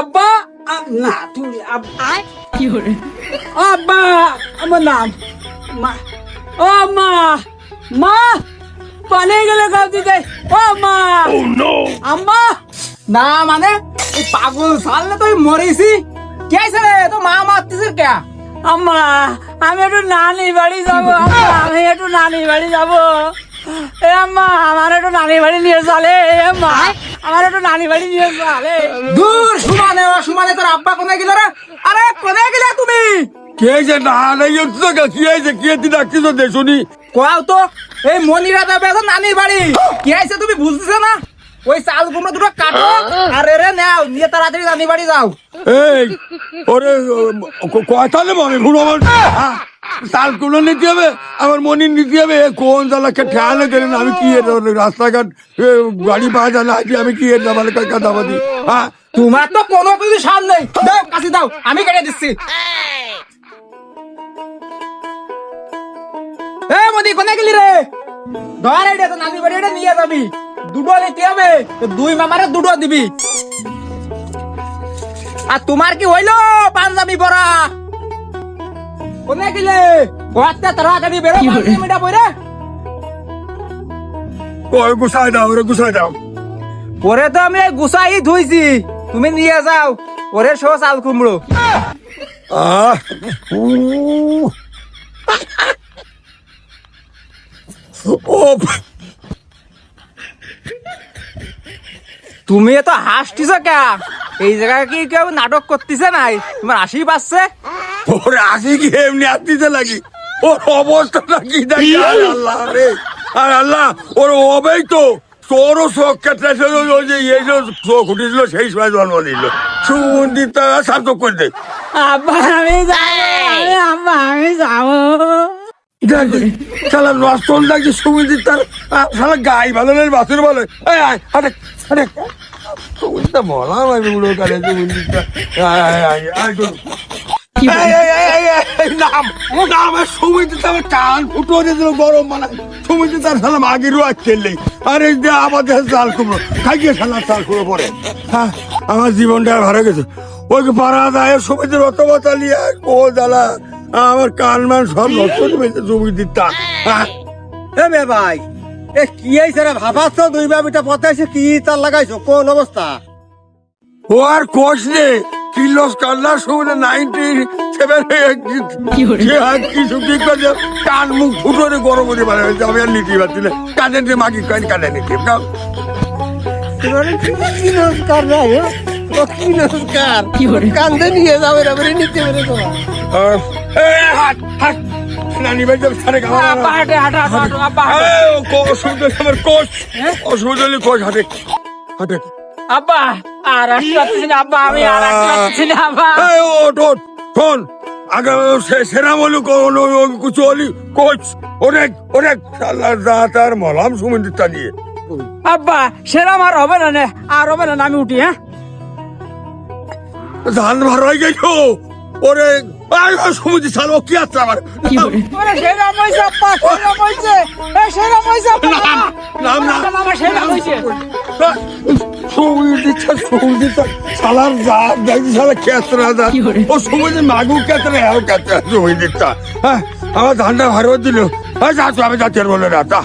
আব্বা না তুমি আব্বা আব্বা আমার নাম মা ও মা মা পালিয়ে গেলে গাছ দিতে ও মা আম্মা না মানে এই পাগল সালে তুই মরেছি কে রে তো মা মারতেছিস কে আম্মা আমি একটু নানি বাড়ি যাব আমি একটু নানি বাড়ি যাব এ আম্মা আমার একটু নানি বাড়ি নিয়ে চলে এ আম্মা আমার একটু নানি বাড়ি নিয়ে চলে দূর সুমানে ও সুমানে তোর আব্বা কোথায় গেল রে? আরে কোথায় গেলে তুমি? কি হয়েছে না নাই তো কি হয়েছে কি তুই ডাকছিস তো শুনি কোয়াও তো এই মনিরা যাবে এখন নানির বাড়ি। কি আছে তুমি বুঝতেছো না? ওই চাল কুমড়ো দুটো কাটো আর এরে নাও নিয়ে তাড়াতাড়ি নানির বাড়ি যাও। এই ওরে কথা নেব আমি আমার হ্যাঁ, তাল কুলো নিতে হবে আমার মনি নিতে হবে। কোন জ্বালাকে খেয়ালে গেলেন আমি কি রাস্তাঘাট গাড়ি পাওয়া যায় না আমি কি এর কাকা দাবাদি হ্যাঁ? তোমার তো কোনো কিছু নেই। দাও কাছে দাও আমি কেটে দিচ্ছি। এ মোদি কোনে গেলি রে? এটা তো বাড়ি এটা নিয়ে যাবি। দুটো নিতে হবে দুই মামারে দুটো দিবি। আর তোমার কি হইল পাঞ্জাবি পরা? কোনে গেলে ঘরতে তাড়াতাড়ি বেরো পাঞ্জাবিটা পরে। ওই গুছাই দাও ওরে গুছাই দাও। পরে তো আমি গুছাই ধুইছি। তুমি নিয়ে যাও শো চাল কুমড়ো। তুমি এত হাসতিছ কে? এই জায়গায় কি কেউ নাটক করতেছে নাই? তোমার হাসি পাচ্ছে ওর আসি কি এমনি আসতে লাগি ওর অবস্থাটা কি দেখি আল্লাহ রে আর আল্লাহ ওর হবেই তো তোরও কেটেছে ওই যে এই যে চোখ উঠেছিল সেই সময় জন্ম দিল সুমন্দিরটা সার্থক করে দে আব্বা আমি যাব আব্বা আমি যাব শালা নষ্টন তার শালা গাই ভালো নেই বাসুর ভালো আরে আরে সুমন্দিরটা বলাম আমি উড়ো কালে সুমন্দিরটা আমার কান ফুটো দিয়েছিল গরম মানে। তার শালা মাগিরও আর এই যে আমাদের চাল কুমড়ো। খাইয়ে শালা চাল কুমড়ো পরে। হ্যাঁ আমার জীবনটা ভালো গেছে। ওই পাড়া দায় রত বাতালি আর ও জ্বালা আমার কান মান সব নষ্ট সুমিতিরটা হ্যাঁ। এ ভাই এ কি হয়েছে রে ভাবাচ্ছ? দুই বাবিটা পথাইছে কি তার লাগাইছো? কোন অবস্থা? ও আর কোচ নে কিলোস কান্নার সময় নাইনটি সেভেন কিছু ঠিক করছে কান মুখ ফুটো রে গরম করে পারে। আমি আর নিতে পারছি না। কানের যে মাগি কান কানে নিতে। কি নমস্কার কান্দে নিয়ে যাবে নিতে পারে তো হাট হাট। নানি ভাই যাবে সারে খাওয়া আব্বা হাঁটে হাঁটা হাঁটো আব্বা হাঁটো। অসুবিধা আমার কোচ। অসুবিধা কোচ হাটে। হাটে। আব্বা আর আসতে পারতেছি না আব্বা আমি আর আসতে পারতেছি না আব্বা। এই ওঠ ওঠ শোন আগে সে- সেরা কিছু হলি কোচ অনেক অনেক সাল্লাহ যা তার মলাম সুমন্দিরটা দিয়ে। আব্বা সেরাম আর হবে না নে আর হবে না আমি উঠি হ্যাঁ? ধান ভার হয়ে গেছ ওরে সমুদ্র ও কি আছে আমার? সালার সালা কেতরা ও সমুদ্র মাগু কেতরা হ্যাঁ কেতরা সমুদ্রটা হ্যাঁ আমার ধানটা ভার দিল। হ্যাঁ যা তো আমি যাচ্ছি বলে না তা